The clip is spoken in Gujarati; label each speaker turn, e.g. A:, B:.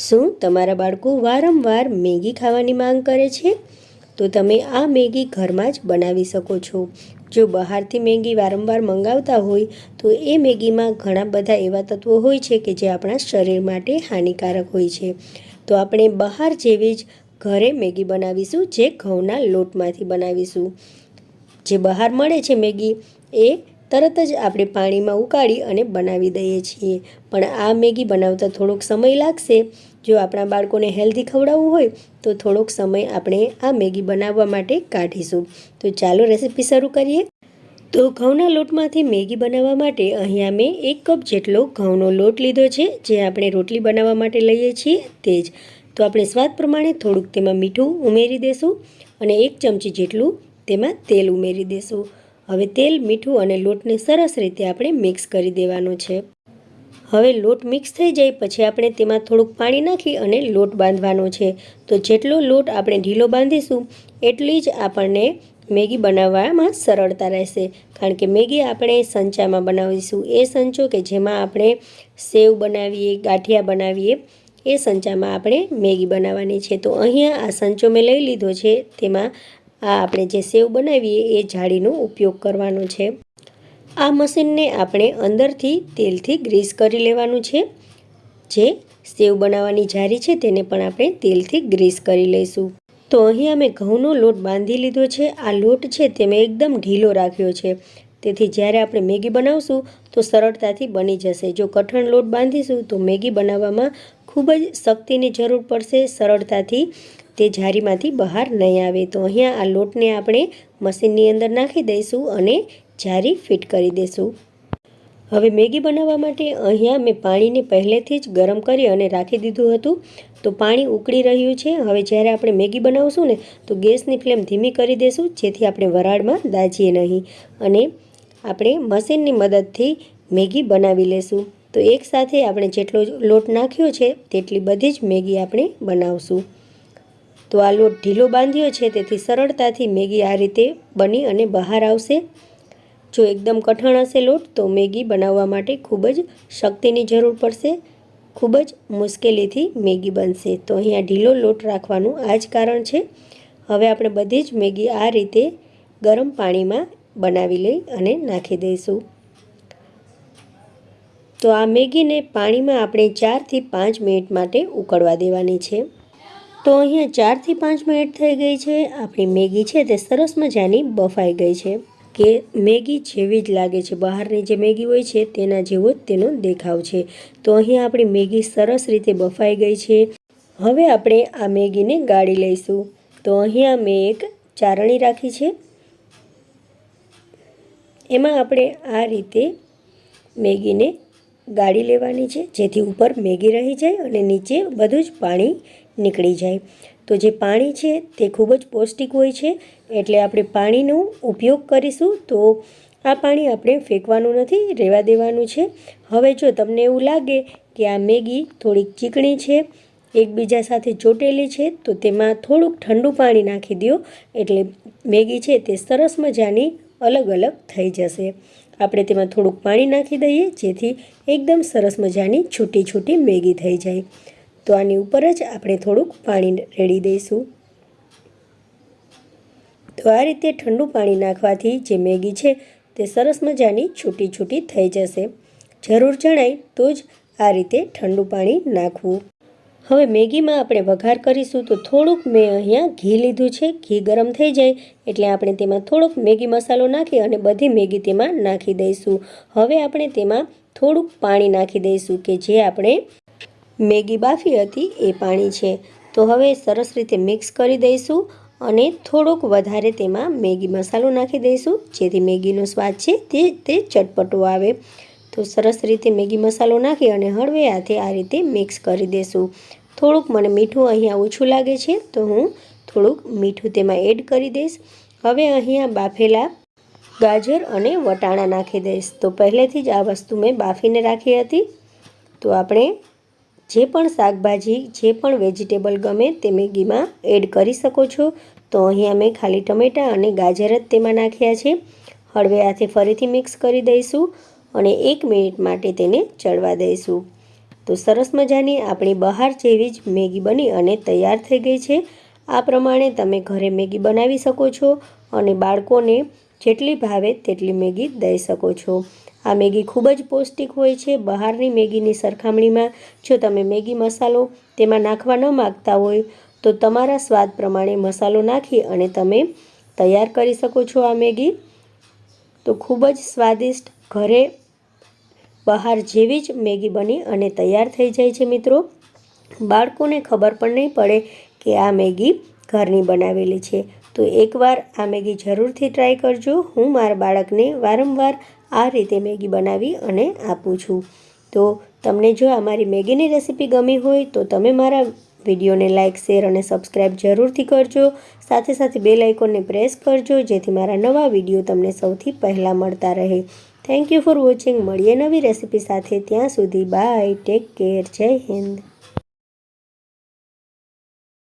A: શું તમારા બાળકો વારંવાર મેગી ખાવાની માંગ કરે છે? તો તમે આ મેગી ઘરમાં જ બનાવી શકો છો. જો બહારથી મેગી વારંવાર મંગાવતા હોય, તો એ મેગીમાં ઘણા બધા એવા તત્વો હોય છે કે જે આપણા શરીર માટે હાનિકારક હોય છે. તો આપણે બહાર જેવી જ ઘરે મેગી બનાવીશું જે ઘઉંના લોટમાંથી બનાવીશું. જે બહાર મળે છે મેગી, એ તરત જ આપણે પાણીમાં ઉકાળી અને બનાવી દઈએ છીએ. પણ આ મેગી બનાવતા થોડોક સમય લાગશે. જો આપણા બાળકોને હેલ્ધી ખવડાવવું હોય, તો થોડોક સમય આપણે આ મેગી બનાવવા માટે કાઢીશું. તો ચાલો રેસીપી શરૂ કરીએ. તો ઘઉંના લોટમાંથી મેગી બનાવવા માટે અહીંયા મેં એક કપ જેટલો ઘઉંનો લોટ લીધો છે, જે આપણે રોટલી બનાવવા માટે લઈએ છીએ, તે જ. તો આપણે સ્વાદ પ્રમાણે થોડુંક તેમાં મીઠું ઉમેરી દેશું અને એક ચમચી જેટલું તેમાં તેલ ઉમેરી દેશું. હવે તેલ, મીઠું અને લોટને સરસ રીતે આપણે મિક્સ કરી દેવાનો છે. હવે લોટ મિક્સ થઈ જાય પછી આપણે તેમાં થોડુંક પાણી નાખી અને લોટ બાંધવાનો છે. તો જેટલો લોટ આપણે ઢીલો બાંધીશું, એટલી જ આપણને મેગી બનાવવામાં સરળતા રહેશે. કારણ કે મેગી આપણે સંચામાં બનાવીશું. એ સંચો કે જેમાં આપણે સેવ બનાવીએ, ગાંઠિયા બનાવીએ, એ સંચામાં આપણે મેગી બનાવવાની છે. તો અહીંયા આ સંચો મેં લઈ લીધો છે. તેમાં આ આપણે જે સેવ બનાવીએ, એ જાળીનો ઉપયોગ કરવાનો છે. આ મશીનને આપણે અંદરથી તેલથી ગ્રીસ કરી લેવાનું છે. જે સેવ બનાવવાની જારી છે તેને પણ આપણે તેલથી ગ્રીસ કરી લઈશું. તો અહીં અમે ઘઉંનો લોટ બાંધી લીધો છે. આ લોટ છે તે મેં એકદમ ઢીલો રાખ્યો છે. તેથી જ્યારે આપણે મેગી બનાવશું તો સરળતાથી બની જશે. જો કઠણ લોટ બાંધીશું તો મેગી બનાવવામાં ખૂબ જ શક્તિની જરૂર પડશે. સરળતાથી તે જારીમાંથી બહાર નહીં આવે. તો અહીંયા આ લોટને આપણે મશીનની અંદર નાખી દઈશું અને જારી ફિટ કરી દઈશું હવે મેગી બનાવવા માટે અહીંયા મેં પાણીને પહેલેથી જ ગરમ કરી અને રાખી દીધું હતું. તો પાણી ઉકળી રહ્યું છે. હવે જ્યારે આપણે મેગી બનાવશું ને, તો ગેસની ફ્લેમ ધીમી કરી દઈશું જેથી આપણે વરાળમાં દાજીએ નહીં. અને આપણે મશીનની મદદથી મેગી બનાવી લેશું. તો એકસાથે આપણે જેટલો લોટ નાખ્યો છે, તેટલી બધી જ મેગી આપણે બનાવશું. તો આ લોટ ઢીલો બાંધ્યો છે, તેથી સરળતાથી મેગી આ રીતે બની અને બહાર આવશે. જો એકદમ કઠણ હશે લોટ, તો મેગી બનાવવા માટે ખૂબ જ શક્તિની જરૂર પડશે. ખૂબ જ મુશ્કેલીથી મેગી બનશે. તો અહીંયા ઢીલો લોટ રાખવાનું આ જ કારણ છે. હવે આપણે બધી જ મેગી આ રીતે ગરમ પાણીમાં બનાવી લઈ અને નાખી દઈશું. તો આ મેગીને પાણીમાં આપણે ચારથી પાંચ મિનિટ માટે ઉકળવા દેવાની છે. તો અહીંયા ચારથી પાંચ મિનિટ થઈ ગઈ છે. આપણી મેગી છે તે સરસ મજાની બફાઈ ગઈ છે. કે મેગી જેવી જ લાગે છે. બહારની જે મેગી હોય છે તેના જેવો જ તેનો દેખાવ છે. તો અહીં આપણી મેગી સરસ રીતે બફાઈ ગઈ છે. હવે આપણે આ મેગીને ગાળી લઈશું. તો અહીંયા મેં એક ચારણી રાખી છે. એમાં આપણે આ રીતે મેગીને ગાળી લેવાની છે. જેથી ઉપર મેગી રહી જાય અને નીચે બધું જ પાણી નીકળી જાય. તો જે પાણી છે તે ખૂબ જ પૌષ્ટિક હોય છે, એટલે આપણે પાણીનો ઉપયોગ કરીશું તો આ પાણી આપણે ફેંકવાનું નથી, રહેવા દેવાનું છે. હવે જો તમને એવું લાગે કે આ મેગી થોડીક ચીકણી છે, એકબીજા સાથે ચોટેલી છે, તો તેમાં થોડુંક ઠંડુ પાણી નાખી દો, એટલે મેગી છે તે સરસ મજાની અલગ અલગ થઈ જશે. આપણે તેમાં થોડુંક પાણી નાખી દઈએ, જેથી એકદમ સરસ મજાની છૂટી છૂટી મેગી થઈ જાય. તો આની ઉપર જ આપણે થોડુંક પાણી રેડી દઈશું. તો આ રીતે ઠંડુ પાણી નાખવાથી જે મેગી છે તે સરસ મજાની છૂટી છૂટી થઈ જશે. જરૂર જણાય તો જ આ રીતે ઠંડુ પાણી નાખવું. હવે મેગીમાં આપણે વઘાર કરીશું તો થોડુંક મેં અહીંયા ઘી લીધું છે. ઘી ગરમ થઈ જાય એટલે આપણે તેમાં થોડોક મેગી મસાલો નાખી અને બધી મેગી તેમાં નાખી દઈશું. હવે આપણે તેમાં થોડુંક પાણી નાખી દઈશું કે જે આપણે મેગી બાફી હતી, એ પાણી છે. તો હવે સરસ રીતે મિક્સ કરી દઈશું અને થોડોક વધારે તેમાં મેગી મસાલો નાખી દઈશું. જેથી મેગીનો સ્વાદ છે તે તે ચટપટો આવે. તો સરસ રીતે મેગી મસાલો નાખી અને હળવે હાથે આ રીતે મિક્સ કરી દઈશું. થોડુંક મને મીઠું અહીંયા ઓછું લાગે છે, તો હું થોડુંક મીઠું તેમાં એડ કરી દઈશ. હવે અહીંયા બાફેલા ગાજર અને વટાણા નાખી દઈશ. તો પહેલેથી જ આ વસ્તુ મેં બાફીને રાખી હતી. તો આપણે જે પણ શાકભાજી, જે પણ વેજીટેબલ ગમે તે મેગીમાં એડ કરી શકો છો. તો અહીંયા મેં ખાલી ટમેટાં અને ગાજર જ તેમાં નાખ્યા છે. હળવે હાથે ફરીથી મિક્સ કરી દઈશું અને એક મિનિટ માટે તેને ચડવા દઈશું. તો સરસ મજાની આપણી બહાર જેવી જ મેગી બની અને તૈયાર થઈ ગઈ છે. આ પ્રમાણે તમે ઘરે મેગી બનાવી શકો છો અને બાળકોને જેટલી ભાવે તેટલી મેગી દઈ શકો છો. આ મેગી ખૂબ જ પૌષ્ટિક હોય છે. બહારની મેગીની સરખામણીમાં જો તમે મેગી મસાલો તેમાં નાખવા ન માગતા હોય તો તમારા સ્વાદ પ્રમાણે મસાલો નાખી અને તમે તૈયાર કરી શકો છો આ મેગી. તો ખૂબ જ સ્વાદિષ્ટ ઘરે બહાર જેવી જ મેગી બની અને તૈયાર થઈ જાય છે મિત્રો. બાળકોને ખબર પણ નહીં પડે કે આ મેગી ઘરની બનાવેલી છે. તો એકવાર આ મેગી જરૂરથી ટ્રાય કરજો. હું મારા બાળકને વારંવાર આ રીતે મેગી બનાવી અને આપું છું. તો તમને જો અમારી મેગીની રેસીપી ગમી હોય તો તમે મારા વિડીયોને લાઇક શેર અને સબસ્ક્રાઈબ જરૂરથી કરજો. સાથે સાથે બેલ આઇકોનને પ્રેસ કરજો, જેથી મારા નવા વીડિયો તમને સૌથી પહેલાં મળતા રહે. થેન્ક યુ ફોર વોચિંગ મળીએ નવી રેસીપી સાથે. ત્યાં સુધી બાય ટેક કેર જય હિન્દ.